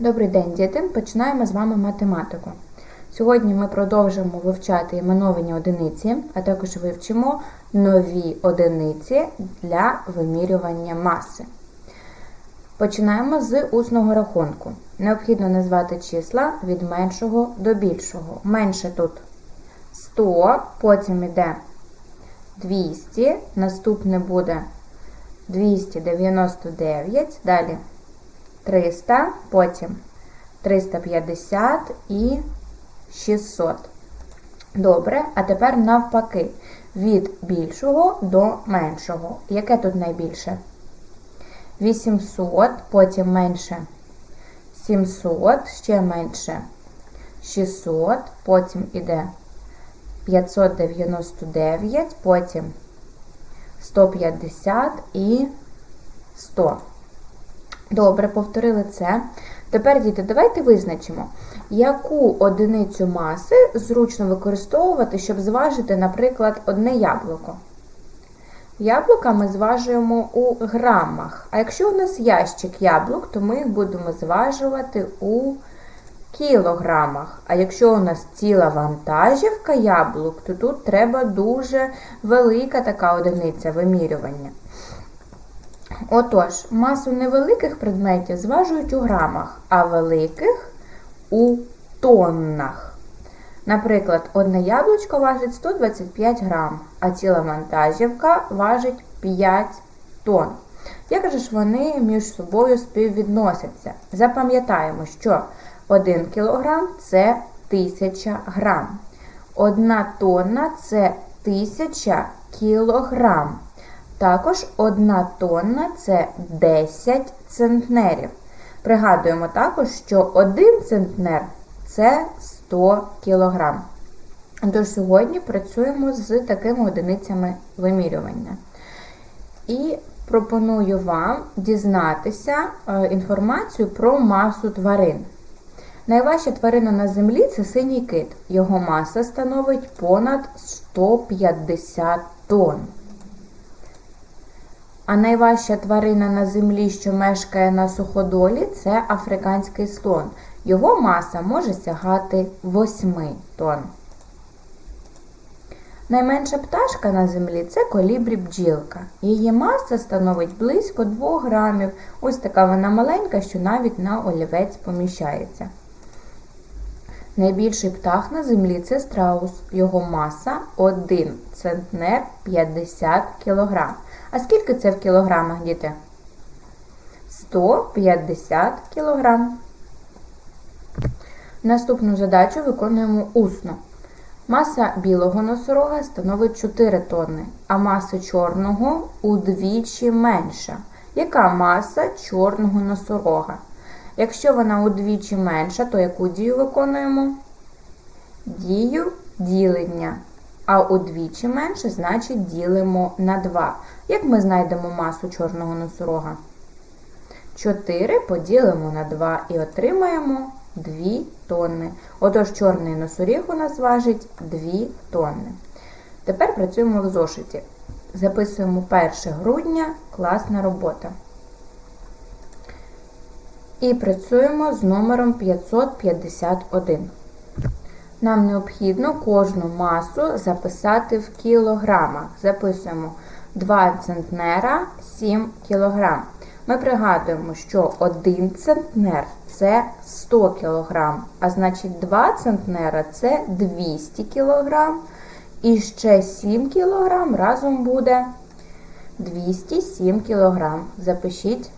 Добрий день, діти! Починаємо з вами математику. Сьогодні ми продовжимо вивчати іменовані одиниці, а також вивчимо нові одиниці для вимірювання маси. Починаємо з усного рахунку. Необхідно назвати числа від меншого до більшого. Менше тут 100, потім йде 200, наступне буде 299, далі 300, потім 350 і 600. Добре, а тепер навпаки, від більшого до меншого. Яке тут найбільше? 800, потім менше 700, ще менше 600, потім іде 599, потім 150 і 100. Добре, повторили це. Тепер, діти, давайте визначимо, яку одиницю маси зручно використовувати, щоб зважити, наприклад, одне яблуко. Яблука ми зважуємо у грамах. А якщо у нас ящик яблук, то ми їх будемо зважувати у кілограмах. А якщо у нас ціла вантажівка яблук, то тут треба дуже велика така одиниця вимірювання. Отож, масу невеликих предметів зважують у грамах, а великих у тоннах. Наприклад, одне яблучко важить 125 грам, а ціла вантажівка важить 5 тонн. Як же ж вони між собою співвідносяться? Запам'ятаємо, що 1 кг це 1000 грам. 1 тонна це 1000 кілограм. Також 1 тонна це 10 центнерів. Пригадуємо також, що 1 центнер це 100 кг. Тож сьогодні працюємо з такими одиницями вимірювання. І пропоную вам дізнатися інформацію про масу тварин. Найважча тварина на землі це синій кит. Його маса становить понад 150 тонн. А найважча тварина на землі, що мешкає на суходолі, це африканський слон. Його маса може сягати 8 тонн. Найменша пташка на землі це колібрі бджілка. Її маса становить близько 2 грамів. Ось така вона маленька, що навіть на олівець поміщається. Найбільший птах на землі це страус. Його маса 1 центнер 50 кг. А скільки це в кілограмах, діти? 150 кілограм. Наступну задачу виконуємо усно. Маса білого носорога становить 4 тонни, а маса чорного удвічі менша. Яка маса чорного носорога? Якщо вона удвічі менша, то яку дію виконуємо? Дію ділення. А удвічі менше, значить ділимо на 2. Як ми знайдемо масу чорного носорога? 4 поділимо на 2 і отримаємо 2 тонни. Отож, чорний носоріг у нас важить 2 тонни. Тепер працюємо в зошиті. Записуємо 1 грудня, класна робота. І працюємо з номером 551. Нам необхідно кожну масу записати в кілограмах. Записуємо 2 центнера 7 кілограм. Ми пригадуємо, що 1 центнер це 100 кг, а значить 2 центнера це 200 кг. І ще 7 кг разом буде 207 кг. Запишіть.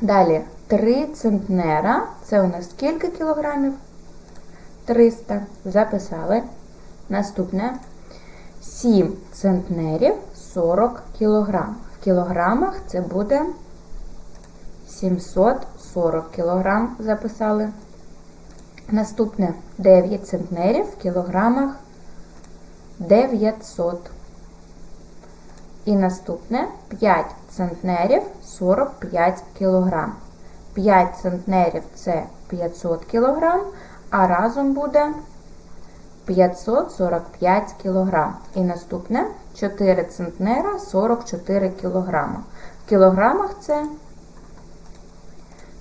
Далі 3 центнера це у нас скільки кілограмів? 300. Записали. Наступне 7 центнерів 40 кілограм. В кілограмах це буде 740 кілограм. Записали. Наступне 9 центнерів в кілограмах 900. І наступне 5 центнерів 45 кілограм. 5 центнерів це 500 кілограм, а разом буде 545 кг. І наступне 4 центнера 44 кг. В кілограмах це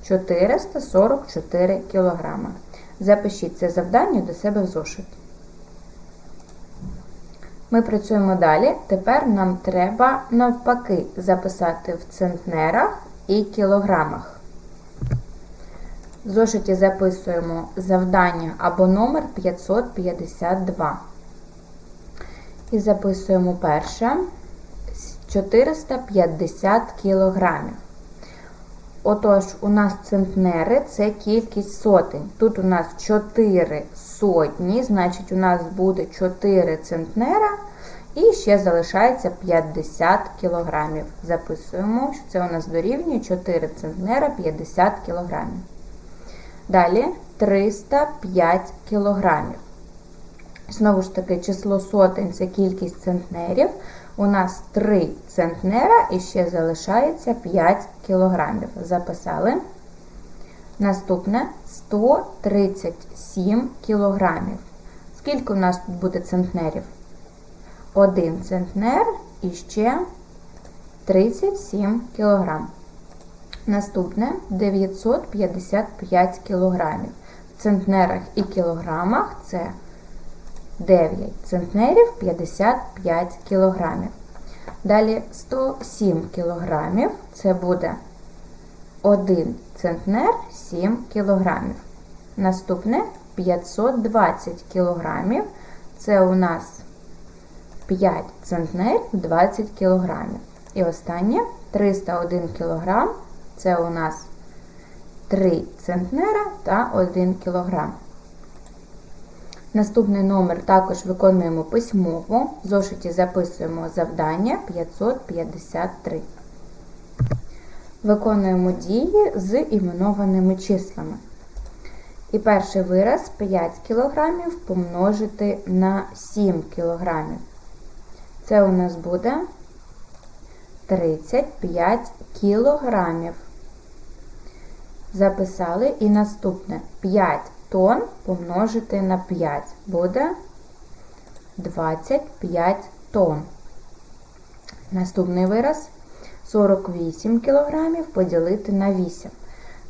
444 кг. Запишіть це завдання до себе в зошит. Ми працюємо далі. Тепер нам треба навпаки записати в центнерах і кілограмах. Зошиті записуємо завдання або номер 552. І записуємо перше 450 кілограмів. Отож, у нас центнери це кількість сотень. Тут у нас 4 сотні, значить, у нас буде 4 центнера. І ще залишається 50 кілограмів. Записуємо, що це у нас дорівнює 4 центнера 50 кілограмів. Далі 305 кілограмів. Знову ж таки, число сотень це кількість центнерів. У нас 3 центнера і ще залишається 5 кілограмів. Записали. Наступне 137 кілограмів. Скільки у нас тут буде центнерів? 1 центнер і ще 37 кілограм. Наступне 955 кілограмів. В центнерах і кілограмах це 9 центнерів 55 кілограмів. Далі 107 кілограмів це буде 1 центнер 7 кілограмів. Наступне 520 кілограмів. Це у нас 5 центнерів 20 кілограмів. І останнє 301 кілограм. Це у нас 3 центнера та 1 кілограм. Наступний номер також виконуємо письмово. В зошиті записуємо завдання 553. Виконуємо дії з іменованими числами. І перший вираз 5 кг помножити на 7 кг. Це у нас буде 35 кілограмів. Записали і наступне 5 тонн помножити на 5 буде 25 тонн. Наступний вираз 48 кілограмів поділити на 8.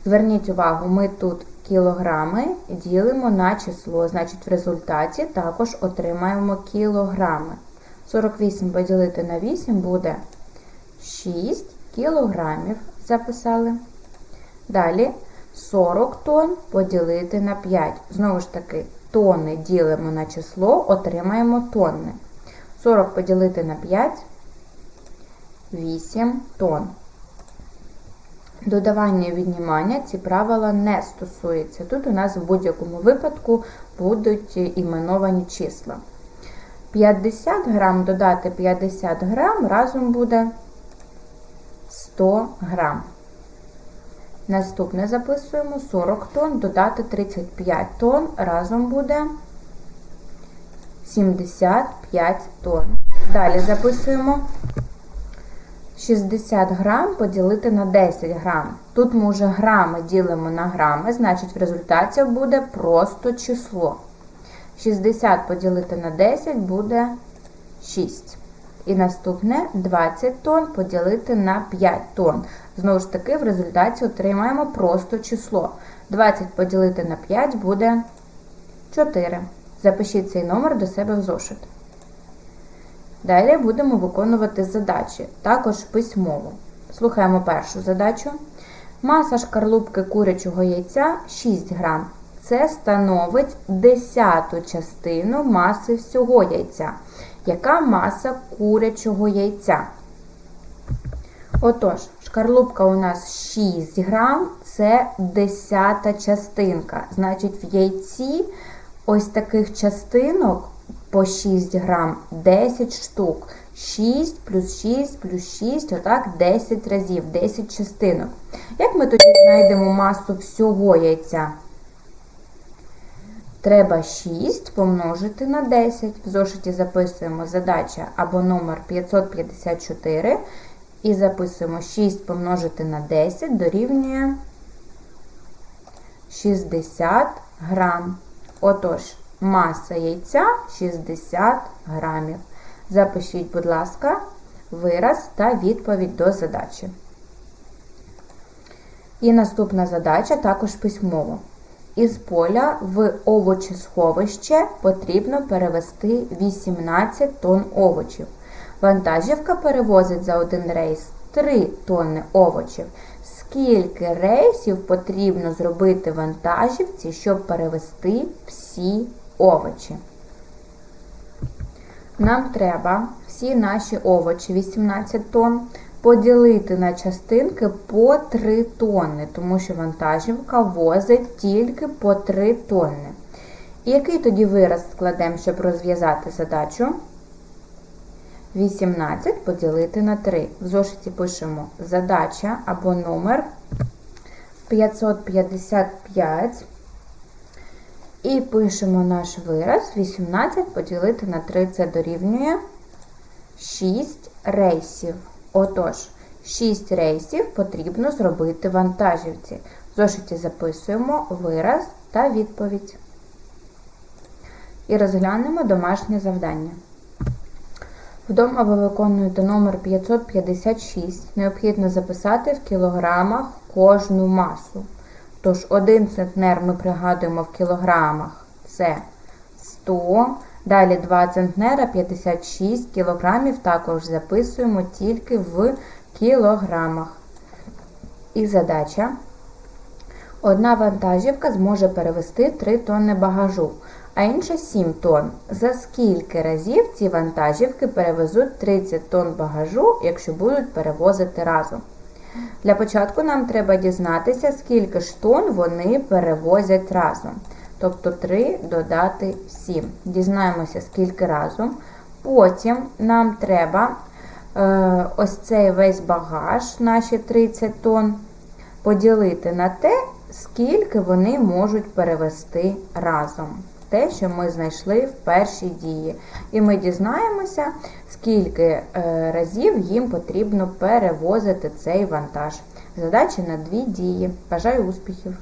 Зверніть увагу, ми тут кілограми ділимо на число, значить, в результаті також отримаємо кілограми. 48 поділити на 8 буде 6 кілограмів. Записали. Далі 40 тонн поділити на 5. Знову ж таки, тонни ділимо на число, отримаємо тонни. 40 поділити на 5 8 тонн. Додавання і віднімання ці правила не стосуються. Тут у нас в будь-якому випадку будуть іменовані числа. 50 грам додати 50 грам, разом буде 100 грам. Наступне записуємо 40 тонн, додати 35 тонн, разом буде 75 тонн. Далі записуємо 60 грам поділити на 10 грам. Тут ми вже грами ділимо на грами, значить в результаті буде просто число. 60 поділити на 10 буде 6. І наступне 20 тонн поділити на 5 тонн. Знову ж таки, в результаті отримаємо просто число. 20 поділити на 5 буде 4. Запишіть цей номер до себе в зошит. Далі будемо виконувати задачі, також письмово. Слухаємо першу задачу. Маса шкарлупки курячого яйця 6 грам. Це становить десяту частину маси всього яйця. Яка маса курячого яйця? Отож, шкарлупка у нас 6 грам, це десята частинка. Значить, в яйці ось таких частинок по 6 грам 10 штук. 6 плюс 6 плюс 6, отак 10 разів, 10 частинок. Як ми тоді знайдемо масу всього яйця? Треба 6 помножити на 10. В зошиті записуємо задача або номер 554. І записуємо 6 помножити на 10 дорівнює 60 грам. Отож, маса яйця 60 грамів. Запишіть, будь ласка, вираз та відповідь до задачі. І наступна задача також письмово. Із поля в овочесховище потрібно перевести 18 тонн овочів. Вантажівка перевозить за один рейс 3 тонни овочів. Скільки рейсів потрібно зробити вантажівці, щоб перевести всі овочі? Нам треба всі наші овочі, 18 тонн, поділити на частинки по 3 тонни, тому що вантажівка возить тільки по 3 тонни. І який тоді вираз складемо, щоб розв'язати задачу? 18 поділити на 3. В зошиті пишемо задача або номер 555. І пишемо наш вираз 18 поділити на 3 це дорівнює 6 рейсів. Отож, 6 рейсів потрібно зробити вантажівці. В зошиті записуємо вираз та відповідь. І розглянемо домашнє завдання. Вдома ви виконуєте номер 556. Необхідно записати в кілограмах кожну масу. Тож 1 центнер ми пригадуємо в кілограмах це 100. Далі 2 центнера 56 кілограмів також записуємо тільки в кілограмах. І задача. Одна вантажівка зможе перевести 3 тонни багажу, а інша 7 тонн. За скільки разів ці вантажівки перевезуть 30 тонн багажу, якщо будуть перевозити разом? Для початку нам треба дізнатися, скільки ж тонн вони перевозять разом. Тобто 3 додати 7. Дізнаємося, скільки разом. Потім нам треба е, ось цей весь багаж, наші 30 тонн, поділити на те, скільки вони можуть перевести разом. Те, що ми знайшли в першій дії. І ми дізнаємося, скільки е, разів їм потрібно перевозити цей вантаж. Задача на дві дії. Бажаю успіхів!